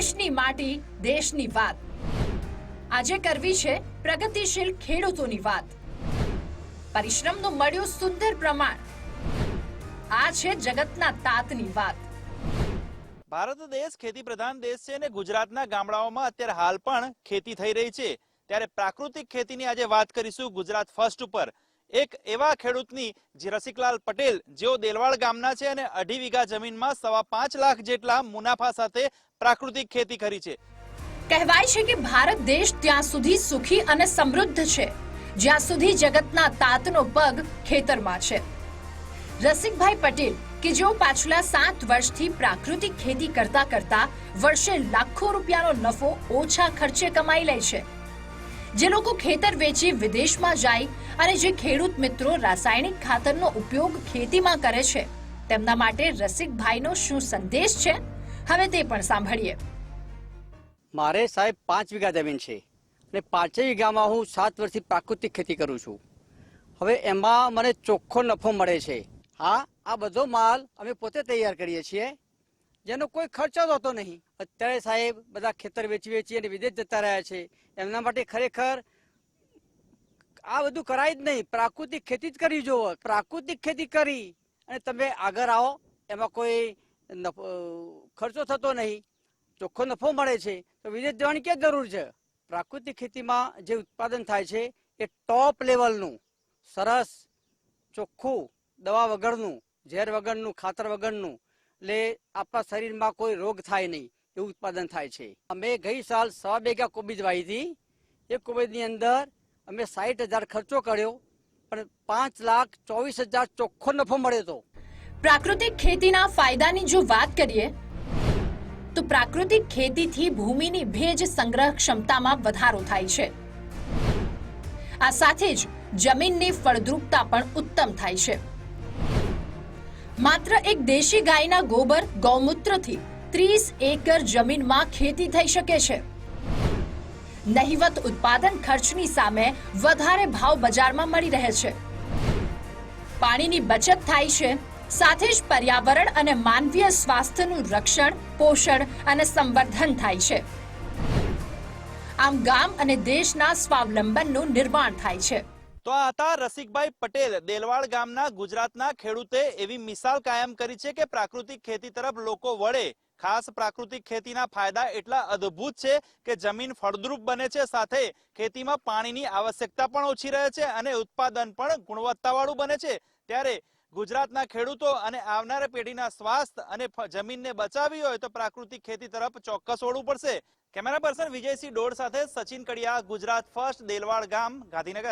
દેશની માટી, દેશની વાત. આજે કરવી છે પ્રગતિશીલ ખેડૂતોની વાત. પરિશ્રમનું મળ્યું સુંદર પ્રમાણ. આ છે જગતના તાતની વાત. ભારત દેશ ખેતી પ્રધાન દેશ છે અને ગુજરાતના ગામડાઓમાં અત્યારે હાલ પણ ખેતી થઈ રહી છે. ત્યારે પ્રાકૃતિક ખેતીની આજે વાત કરીશું ગુજરાત ફર્સ્ટ ઉપર. એક એવા ખેડૂતની જે રસિકલાલ પટેલ, જેઓ દેલવાડ ગામના છે અને અઢી વીઘા જમીનમાં સવા પાંચ લાખ જેટલા મુનાફા સાથે પ્રાકૃતિક ખેતી કરી છે. કહેવાય છે કે ભારત દેશ ત્યાં સુધી સુખી અને સમૃદ્ધ છે, જ્યાં સુધી જગતના તાતનો પગ ખેતરમાં છે. રસિકભાઈ પટેલ, કે જેઓ પાછલા સાત વર્ષથી પ્રાકૃતિક ખેતી કરતા કરતા વર્ષે લાખો રૂપિયાનો નફો ઓછા ખર્ચે કમાઈ લે છે જે લોકો ખેતર વેચી વિદેશમાં જાય અને જે ખેડૂત મિત્રો રાસાયણિક ખાતરનો ઉપયોગ ખેતીમાં કરે છે, તેમના માટે રસિકભાઈનો શું સંદેશ છે? હવે તે પણ સાંભળીએ. મારે સાહેબ પાંચ વીઘા જમીન છે અને પાંચેય વીઘામાં હું સાત વર્ષથી પ્રાકૃતિક ખેતી કરું છું. હવે એમાં મને ચોખ્ખો નફો મળે છે. હા, આ બધો માલ અમે પોતે તૈયાર કરીએ છીએ. જેનો કોઈ ખર્ચો જ નહીં. અત્યારે સાહેબ બધા ખેતર વેચી વેચી અને વિદેશ જતા રહ્યા છે. એમના માટે ખરેખર આ બધું કરાય જ નહીં. પ્રાકૃતિક ખેતી જ કરવી જોવો. પ્રાકૃતિક ખેતી કરી અને તમે આગળ આવો. એમાં કોઈ ખર્ચો થતો નહીં. ચોખ્ખો નફો મળે છે. તો વિદેશ જવાની ક્યાં જરૂર છે? પ્રાકૃતિક ખેતીમાં જે ઉત્પાદન થાય છે એ ટોપ લેવલનું, સરસ, ચોખ્ખું દવા વગરનું, ઝેર વગરનું, ખાતર વગરનું એટલે આપણા શરીરમાં કોઈ રોગ થાય નહીં, એવું ઉત્પાદન થાય છે. અમે ગઈ સાલ સવા બેગા કોબીજ વાવી હતી. એ કોબીજની અંદર અમે સાઠ હજાર ખર્ચો કર્યો, પણ પાંચ લાખ ચોવીસ હજાર ચોખ્ખો નફો મળ્યો હતો. પ્રાકૃતિક ખેતીના ફાયદાની જો વાત કરીએ, તો પ્રાકૃતિક ખેતીથી ભૂમિની ભેજ સંગ્રહ ક્ષમતામાં વધારો થાય છે. આ સાથે જ જમીનની ફળદ્રુપતા પણ ઉત્તમ થાય છે. માત્ર એક દેશી ગાયના ગોબર ગૌમૂત્રથી ત્રીસ એકર જમીનમાં ખેતી થઈ શકે છે. નહિવત ઉત્પાદન ખર્ચની સામે વધારે ભાવ બજારમાં મળી રહે છે. પાણીની બચત થાય છે, સાથે જ પર્યાવરણ અને માનવીય સ્વાસ્થ્યનું રક્ષણ, પોષણ અને સંવર્ધન થાય છે. આમ ગામ અને દેશના સ્વાવલંબનનું નિર્માણ થાય છે. તો આ હતા રસિકભાઈ પટેલ, દેલવાડ ગામના ગુજરાતના ખેડૂતે એવી મિસાલ કાયમ કરી છે કે પ્રાકૃતિક ખેતી તરફ લોકો વળે. ખાસ પ્રાકૃતિક ખેતીના ફાયદા એટલા અદ્ભુત છે કે જમીન ફળદ્રુપ બને છે, સાથે ખેતીમાં પાણીની આવશ્યકતા પણ ઓછી રહે છે અને ઉત્પાદન પણ ગુણવત્તાવાળું બને છે. ત્યારે ગુજરાતના ખેડૂતો અને આવનારા પેઢીના સ્વાસ્થ્ય અને જમીનને બચાવવી હોય તો પ્રાકૃતિક ખેતી તરફ ચોક્કસ વળવું પડશે. કેમેરા પર્સન વિજયસિંહ ડોડ સાથે સચિન કડિયા, ગુજરાત ફર્સ્ટ, દેલવાડ ગામ, ગાંધીનગર.